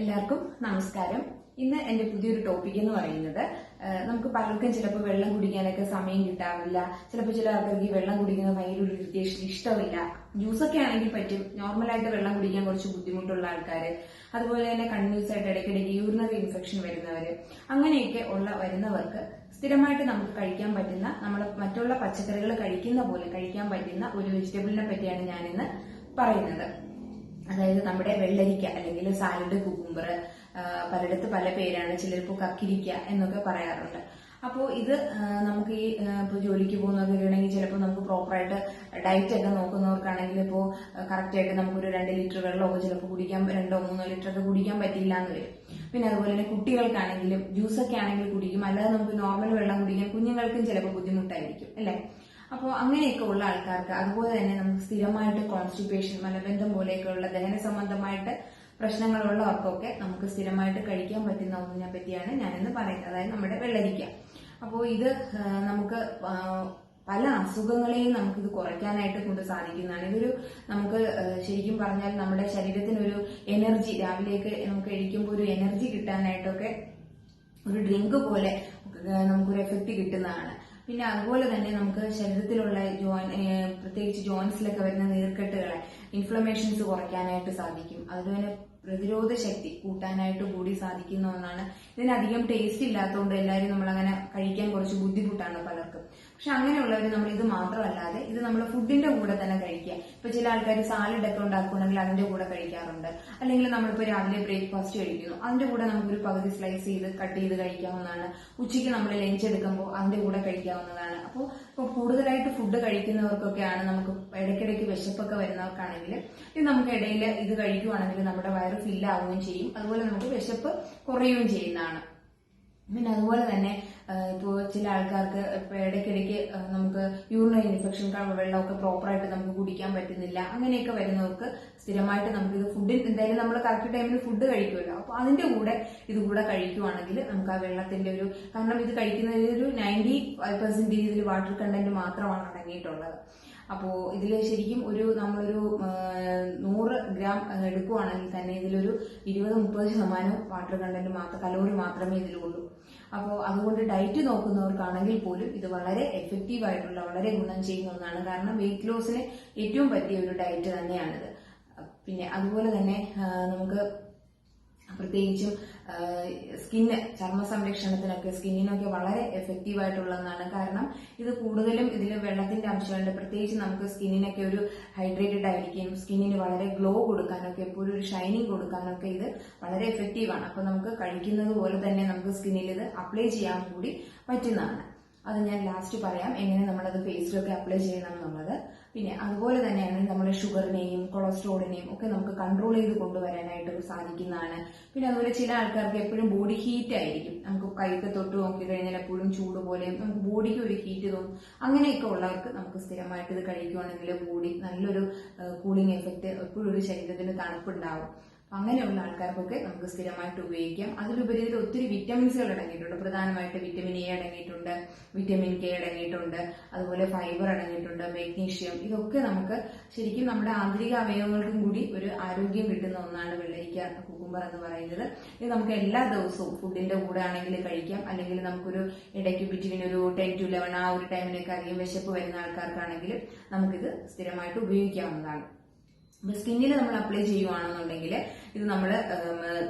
എല്ലാവർക്കും നമസ്കാരം. ഇന്ന് എന്റെ പുതിയൊരു ടോപ്പിക് എന്ന് പറയുന്നത് നമുക്ക് പലർക്കും ചിലപ്പോൾ വെള്ളം കുടിക്കാനൊക്കെ സമയം കിട്ടാറില്ല. ചിലപ്പോൾ ചില ആൾക്കാർക്ക് വെള്ളം കുടിക്കുന്നത് ഭയങ്കര ഒരു ഇറിറ്റേഷൻ ഇഷ്ടമില്ല. ജ്യൂസൊക്കെ ആണെങ്കിൽ പറ്റും. നോർമലായിട്ട് വെള്ളം കുടിക്കാൻ കുറച്ച് ബുദ്ധിമുട്ടുള്ള ആൾക്കാർ അതുപോലെ തന്നെ കണ്ടിന്യൂസ് ആയിട്ട് ഇടയ്ക്കിടയ്ക്ക് യൂറിനറി ഇൻഫെക്ഷൻ വരുന്നവർ അങ്ങനെയൊക്കെ ഉള്ള വരുന്നവർക്ക് സ്ഥിരമായിട്ട് നമുക്ക് കഴിക്കാൻ പറ്റുന്ന നമ്മൾ മറ്റുള്ള പച്ചക്കറികൾ കഴിക്കുന്ന പോലെ കഴിക്കാൻ പറ്റുന്ന ഒരു വെജിറ്റബിളിനെ പറ്റിയാണ് ഞാനിന്ന് പറയുന്നത്. അതായത് നമ്മുടെ വെള്ളരിക്ക അല്ലെങ്കിൽ സാലഡ് കുക്കുംബർ പലയിടത്ത് പല പേരാണ് ചിലരിപ്പോൾ കക്കിരിക്ക എന്നൊക്കെ പറയാറുണ്ട്. അപ്പോൾ ഇത് നമുക്ക് ഈ ഇപ്പോൾ ജോലിക്ക് പോകുന്നവർക്ക് വേണമെങ്കിൽ ചിലപ്പോൾ നമുക്ക് പ്രോപ്പറായിട്ട് ഡയറ്റ് ഒക്കെ നോക്കുന്നവർക്കാണെങ്കിൽ ഇപ്പോൾ കറക്റ്റായിട്ട് നമുക്കൊരു രണ്ട് ലിറ്റർ വെള്ളമൊക്കെ ചിലപ്പോൾ കുടിക്കാൻ രണ്ടോ മൂന്നോ ലിറ്റർ ഒക്കെ കുടിക്കാൻ പറ്റില്ല എന്ന് വരും. പിന്നെ അതുപോലെ തന്നെ കുട്ടികൾക്കാണെങ്കിലും ജ്യൂസൊക്കെ ആണെങ്കിൽ കുടിക്കും. അല്ലാതെ നമുക്ക് നോർമൽ വെള്ളം കുടിക്കാൻ കുഞ്ഞുങ്ങൾക്കും ചിലപ്പോൾ ബുദ്ധിമുട്ടായിരിക്കും അല്ലേ? അപ്പോൾ അങ്ങനെയൊക്കെ ഉള്ള ആൾക്കാർക്ക് അതുപോലെ തന്നെ നമുക്ക് സ്ഥിരമായിട്ട് കോൺസ്റ്റിപ്പേഷൻ മലബന്ധം പോലെയൊക്കെയുള്ള ദഹന സംബന്ധമായിട്ട് പ്രശ്നങ്ങളുള്ളവർക്കൊക്കെ നമുക്ക് സ്ഥിരമായിട്ട് കഴിക്കാൻ പറ്റുന്ന ഒന്നിനെ പറ്റിയാണ് ഞാനിന്ന് പറയുന്നത്. അതായത് നമ്മുടെ വെള്ളരിക്ക. അപ്പോൾ ഇത് നമുക്ക് പല അസുഖങ്ങളെയും നമുക്കിത് കുറയ്ക്കാനായിട്ട് കൊണ്ട് സാധിക്കുന്നതാണ്. ഇതൊരു നമുക്ക് ശരിക്കും പറഞ്ഞാൽ നമ്മുടെ ശരീരത്തിനൊരു എനർജി രാവിലെയൊക്കെ നമുക്ക് കഴിക്കുമ്പോൾ ഒരു എനർജി കിട്ടാനായിട്ടൊക്കെ ഒരു ഡ്രിങ്ക് പോലെ നമുക്കൊരു എഫക്റ്റ് കിട്ടുന്നതാണ്. പിന്നെ അതുപോലെ തന്നെ നമുക്ക് ശരീരത്തിലുള്ള ജോയിൻ പ്രത്യേകിച്ച് ജോയിൻസിലൊക്കെ വരുന്ന നീർക്കെട്ടുകളെ ഇൻഫ്ലമേഷൻസ് കുറയ്ക്കാനായിട്ട് സാധിക്കും. അതുപോലെ പ്രതിരോധ ശക്തി കൂട്ടാനായിട്ട് കൂടി സാധിക്കുന്ന ഒന്നാണ്. ഇതിനധികം ടേസ്റ്റ് ഇല്ലാത്തതുകൊണ്ട് എല്ലാവരും നമ്മളങ്ങനെ കഴിക്കാൻ കുറച്ച് ബുദ്ധിമുട്ടാണ് പലർക്കും. പക്ഷെ അങ്ങനെയുള്ളവർ നമ്മൾ ഇത് മാത്രമല്ലാതെ ഇത് നമ്മൾ ഫുഡിന്റെ കൂടെ തന്നെ കഴിക്കുക. ഇപ്പൊ ചില ആൾക്കാർ സാലഡ് ഒക്കെ ഉണ്ടാക്കുകയാണെങ്കിൽ അതിന്റെ കൂടെ കഴിക്കാറുണ്ട്. അല്ലെങ്കിൽ നമ്മളിപ്പോ രാവിലെ ബ്രേക്ക്ഫാസ്റ്റ് കഴിക്കുന്നു. അതിന്റെ കൂടെ നമുക്കൊരു പകുതി സ്ലൈസ് ചെയ്ത് കട്ട് ചെയ്ത് കഴിക്കാവുന്നതാണ്. ഉച്ചയ്ക്ക് നമ്മൾ ലഞ്ച് എടുക്കുമ്പോൾ അതിന്റെ കൂടെ കഴിക്കാവുന്നതാണ്. അപ്പോൾ ഇപ്പോൾ കൂടുതലായിട്ട് ഫുഡ് കഴിക്കുന്നവർക്കൊക്കെയാണ് നമുക്ക് ഇടയ്ക്കിടയ്ക്ക് വിശപ്പൊക്കെ വരുന്നവർക്കാണെങ്കിൽ ഇത് നമുക്ക് ഇടയിൽ ഇത് കഴിക്കുവാണെങ്കിൽ നമ്മുടെ വയറ് ഫില്ലാവുകയും ചെയ്യും. അതുപോലെ നമുക്ക് വിശപ്പ് കുറയുകയും ചെയ്യുന്നതാണ്. പിന്നെ അതുപോലെ തന്നെ ഇപ്പോൾ ചില ആൾക്കാർക്ക് ഇപ്പോൾ ഇടയ്ക്കിടയ്ക്ക് നമുക്ക് യൂറിനറി ഇൻഫെക്ഷൻ വെള്ളമൊക്കെ പ്രോപ്പറായിട്ട് നമുക്ക് കുടിക്കാൻ പറ്റുന്നില്ല അങ്ങനെയൊക്കെ വരുന്നവർക്ക് സ്ഥിരമായിട്ട് നമുക്ക് ഇത് ഫുഡിൽ എന്തായാലും നമ്മൾ കറക്റ്റ് ടൈമിൽ ഫുഡ് കഴിക്കുമല്ലോ. അപ്പോൾ അതിന്റെ കൂടെ ഇത് കൂടെ കഴിക്കുവാണെങ്കിൽ നമുക്ക് ആ വെള്ളത്തിന്റെ ഒരു കാരണം ഇത് കഴിക്കുന്നതിൽ ഒരു നയന്റി ഫൈവ് പെർസെന്റേജ് ഇതിൽ വാട്ടർ കണ്ടന്റ് മാത്രമാണ് അടങ്ങിയിട്ടുള്ളത്. അപ്പോൾ ഇതിൽ ശരിക്കും ഒരു നമ്മളൊരു നൂറ് ഗ്രാം എടുക്കുവാണെങ്കിൽ തന്നെ ഇതിലൊരു ഇരുപത് മുപ്പത് ശതമാനം വാട്ടർ കണ്ടന്റ് മാത്രം കലോറി മാത്രമേ ഇതിലുള്ളൂ. അപ്പോൾ അതുകൊണ്ട് ഡയറ്റ് നോക്കുന്നവർക്കാണെങ്കിൽ പോലും ഇത് വളരെ എഫക്റ്റീവ് ആയിട്ടുള്ള വളരെ ഗുണം ചെയ്യുന്ന ഒന്നാണ്. കാരണം വെയിറ്റ് ലോസിന് ഏറ്റവും പറ്റിയ ഒരു ഡയറ്റ് തന്നെയാണിത്. പിന്നെ അതുപോലെ തന്നെ നമുക്ക് പ്രത്യേകിച്ചും സ്കിന്ന് ചർമ്മ സംരക്ഷണത്തിനൊക്കെ സ്കിന്നിനൊക്കെ വളരെ എഫക്റ്റീവ് ആയിട്ടുള്ളതാണ്. കാരണം ഇത് കൂടുതലും ഇതിൽ വെള്ളത്തിന്റെ അംശമുണ്ട്. പ്രത്യേകിച്ച് നമുക്ക് സ്കിന്നിനൊക്കെ ഒരു ഹൈഡ്രേറ്റഡ് ആയിരിക്കും. സ്കിന്നിന് വളരെ ഗ്ലോ കൊടുക്കാനൊക്കെ എപ്പോഴും ഒരു ഷൈനിങ് കൊടുക്കാനൊക്കെ ഇത് വളരെ എഫക്റ്റീവ് ആണ്. അപ്പൊ നമുക്ക് കഴിക്കുന്നത് പോലെ തന്നെ നമുക്ക് സ്കിന്നിൽ ഇത് അപ്ലൈ ചെയ്യാൻ കൂടി പറ്റുന്നതാണ്. അത് ഞാൻ ലാസ്റ്റ് പറയാം. എങ്ങനെ നമ്മളത് ഫേസിലൊക്കെ അപ്ലൈ ചെയ്യണം എന്നുള്ളത്. പിന്നെ അതുപോലെ തന്നെയാണ് നമ്മുടെ ഷുഗറിനെയും കൊളസ്ട്രോളിനെയും ഒക്കെ നമുക്ക് കൺട്രോൾ ചെയ്ത് കൊണ്ടുവരാനായിട്ട് സാധിക്കുന്നതാണ്. പിന്നെ അതുപോലെ ചില ആൾക്കാർക്ക് എപ്പോഴും ബോഡി ഹീറ്റ് ആയിരിക്കും. നമുക്ക് കൈക്ക് തൊട്ട് നോക്കി കഴിഞ്ഞാൽ എപ്പോഴും ചൂട് പോലെയും നമുക്ക് ബോഡിക്ക് ഒരു ഹീറ്റ് തോന്നും. അങ്ങനെയൊക്കെ ഉള്ളവർക്ക് നമുക്ക് സ്ഥിരമായിട്ട് ഇത് കഴിക്കുവാണെങ്കിൽ ബോഡി നല്ലൊരു കൂളിംഗ് എഫക്റ്റ് എപ്പോഴും ഒരു ശരീരത്തിന് തണുപ്പുണ്ടാവും. അങ്ങനെയുള്ള ആൾക്കാർക്കൊക്കെ നമുക്ക് സ്ഥിരമായിട്ട് ഉപയോഗിക്കാം. അതിലുപരി ഇതിൽ ഒത്തിരി വിറ്റമിൻസുകൾ അടങ്ങിയിട്ടുണ്ട്. പ്രധാനമായിട്ട് വിറ്റമിൻ എ അടങ്ങിയിട്ടുണ്ട് വിറ്റമിൻ കെ അടങ്ങിയിട്ടുണ്ട് അതുപോലെ ഫൈബർ അടങ്ങിയിട്ടുണ്ട് മെഗ്നീഷ്യം ഇതൊക്കെ നമുക്ക് ശരിക്കും നമ്മുടെ ആന്തരിക അവയവങ്ങൾക്കും കൂടി ഒരു ആരോഗ്യം കിട്ടുന്ന ഒന്നാണ് വെള്ളരിക്ക കുക്കുംബർ എന്ന് പറയുന്നത്. ഇത് നമുക്ക് എല്ലാ ദിവസവും ഫുഡിന്റെ കൂടെ ആണെങ്കിൽ കഴിക്കാം. അല്ലെങ്കിൽ നമുക്കൊരു ഇടയ്ക്ക് ബിറ്റ്വീൻ ഒരു ടെൻ ടു ഇലവൻ ആ ഒരു ടൈമിലേക്ക് അധികം വിശപ്പ് വരുന്ന ആൾക്കാർക്കാണെങ്കിൽ നമുക്കിത് സ്ഥിരമായിട്ട് ഉപയോഗിക്കാവുന്നതാണ്. സ്കിന്നിൽ നമ്മൾ അപ്ലൈ ചെയ്യുവാണെന്നുണ്ടെങ്കിൽ ഇത് നമ്മൾ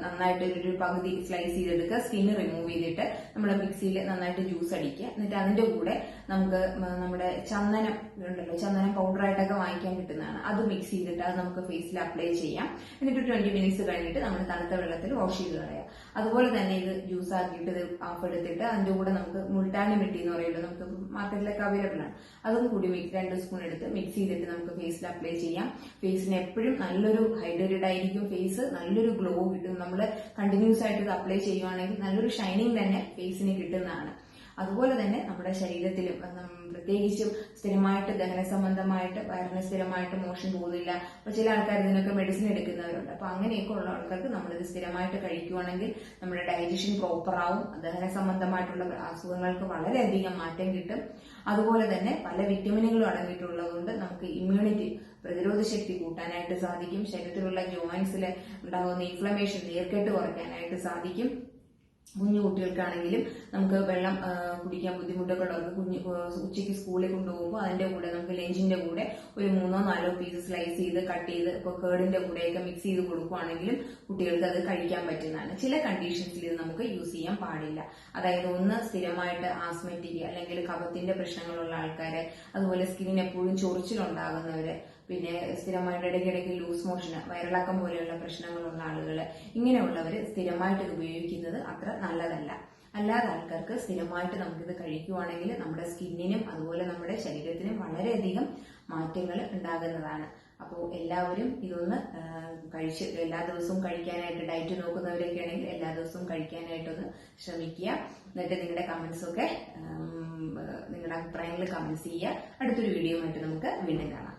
നന്നായിട്ട് ഒരു പകുതി സ്ലൈസ് ചെയ്തെടുക്കുക. സ്കിന്ന് റിമൂവ് ചെയ്തിട്ട് നമ്മുടെ മിക്സിയിൽ നന്നായിട്ട് ജ്യൂസ് അടിക്കുക. എന്നിട്ട് അതിന്റെ കൂടെ നമുക്ക് നമ്മുടെ ചന്ദനം ഉണ്ടല്ലോ ചന്ദനം പൗഡറായിട്ടൊക്കെ വാങ്ങിക്കാൻ കിട്ടുന്നതാണ്. അത് മിക്സ് ചെയ്തിട്ട് അത് നമുക്ക് ഫേസിൽ അപ്ലൈ ചെയ്യാം. എന്നിട്ട് ട്വന്റി മിനിറ്റ്സ് കഴിഞ്ഞിട്ട് നമ്മൾ തണുത്ത വെള്ളത്തിൽ വാഷ് ചെയ്ത് കളയാം അതുപോലെ തന്നെ ഇത് ജ്യൂസ് ആക്കിയിട്ട് ഇത് ഹാഫ് എടുത്തിട്ട് അതിന്റെ കൂടെ നമുക്ക് മുൾട്ടാനി മിട്ടി എന്ന് പറയുന്നത് നമുക്ക് മാർക്കറ്റിലൊക്കെ അവൈലബിൾ ആണ്. അതും കൂടി രണ്ട് സ്പൂൺ എടുത്ത് മിക്സ് ചെയ്തിട്ട് നമുക്ക് ഫേസിൽ അപ്ലൈ ചെയ്യാം. ഫേസിന് എപ്പോഴും നല്ലൊരു ഹൈഡ്രേറ്റഡ് ആയിരിക്കും ഫേസ് നല്ലൊരു ഗ്ലോ കിട്ടും. നമ്മൾ കണ്ടിന്യൂസ് ആയിട്ട് ഇത് അപ്ലൈ ചെയ്യുവാണെങ്കിൽ നല്ലൊരു ഷൈനിങ് തന്നെ ഫേസിന് കിട്ടുന്നതാണ്. അതുപോലെ തന്നെ നമ്മുടെ ശരീരത്തിലും പ്രത്യേകിച്ചും സ്ഥിരമായിട്ട് ദഹന സംബന്ധമായിട്ട് വയറിന് സ്ഥിരമായിട്ട് മോഷൻ പോകുന്നില്ല അപ്പൊ ചില ആൾക്കാർ ഇതിനൊക്കെ മെഡിസിൻ എടുക്കുന്നവരുണ്ട്. അപ്പൊ അങ്ങനെയൊക്കെ ഉള്ള ആൾക്കാർക്ക് നമ്മളിത് സ്ഥിരമായിട്ട് കഴിക്കുവാണെങ്കിൽ നമ്മുടെ ഡൈജഷൻ പ്രോപ്പർ ആവും. ദഹന സംബന്ധമായിട്ടുള്ള അസുഖങ്ങൾക്ക് വളരെയധികം മാറ്റം കിട്ടും. അതുപോലെ തന്നെ പല വിറ്റമിനുകളും അടങ്ങിയിട്ടുള്ളതുകൊണ്ട് നമുക്ക് ഇമ്മ്യൂണിറ്റി പ്രതിരോധ ശക്തി കൂട്ടാനായിട്ട് സാധിക്കും. ശരീരത്തിലുള്ള ജോയിൻസിൽ ഉണ്ടാകുന്ന ഇൻഫ്ലമേഷൻ നേർക്കെട്ട് കുറയ്ക്കാനായിട്ട് സാധിക്കും. കുഞ്ഞു കുട്ടികൾക്കാണെങ്കിലും നമുക്ക് വെള്ളം കുടിക്കാൻ ബുദ്ധിമുട്ടൊക്കെ ഉള്ളവർക്ക് കുഞ്ഞു ഉച്ചയ്ക്ക് സ്കൂളിൽ കൊണ്ടുപോകുമ്പോൾ അതിന്റെ കൂടെ നമുക്ക് ലഞ്ചിന്റെ കൂടെ ഒരു മൂന്നോ നാലോ പീസ് സ്ലൈസ് ചെയ്ത് കട്ട് ചെയ്ത് ഇപ്പോൾ കേടിന്റെ കൂടെയൊക്കെ മിക്സ് ചെയ്ത് കൊടുക്കുവാണെങ്കിലും കുട്ടികൾക്ക് അത് കഴിക്കാൻ പറ്റുന്നതാണ്. ചില കണ്ടീഷൻസിൽ ഇത് നമുക്ക് യൂസ് ചെയ്യാൻ പാടില്ല. അതായത് ഒന്ന് സ്ഥിരമായിട്ട് ആസ്മെറ്റിക് അല്ലെങ്കിൽ കഫത്തിന്റെ പ്രശ്നങ്ങളുള്ള ആൾക്കാര് അതുപോലെ സ്കിന്നിന് എപ്പോഴും ചൊറിച്ചിലുണ്ടാകുന്നവര് പിന്നെ സ്ഥിരമായിട്ട് ഇടയ്ക്കിടയ്ക്ക് ലൂസ് മോഷൻ വയറിളക്കം പോലെയുള്ള പ്രശ്നങ്ങളുള്ള ആളുകൾ ഇങ്ങനെയുള്ളവർ സ്ഥിരമായിട്ട് ഉപയോഗിക്കുന്നത് അത്ര നല്ലതല്ല. അല്ലാതെ ആൾക്കാർക്ക് സ്ഥിരമായിട്ട് നമുക്കിത് കഴിക്കുവാണെങ്കിൽ നമ്മുടെ സ്കിന്നിനും അതുപോലെ നമ്മുടെ ശരീരത്തിനും വളരെയധികം മാറ്റങ്ങൾ ഉണ്ടാകുന്നതാണ്. അപ്പോൾ എല്ലാവരും ഇതൊന്ന് കഴിച്ച് എല്ലാ ദിവസവും കഴിക്കാനായിട്ട് ഡയറ്റ് നോക്കുന്നവരൊക്കെ ആണെങ്കിൽ എല്ലാ ദിവസവും കഴിക്കാനായിട്ടൊന്ന് ശ്രമിക്കുക. എന്നിട്ട് നിങ്ങളുടെ കമൻസൊക്കെ നിങ്ങളുടെ അഭിപ്രായങ്ങൾ കമൻസ് ചെയ്യുക. അടുത്തൊരു വീഡിയോ ആയിട്ട് നമുക്ക് വീണ്ടും കാണാം.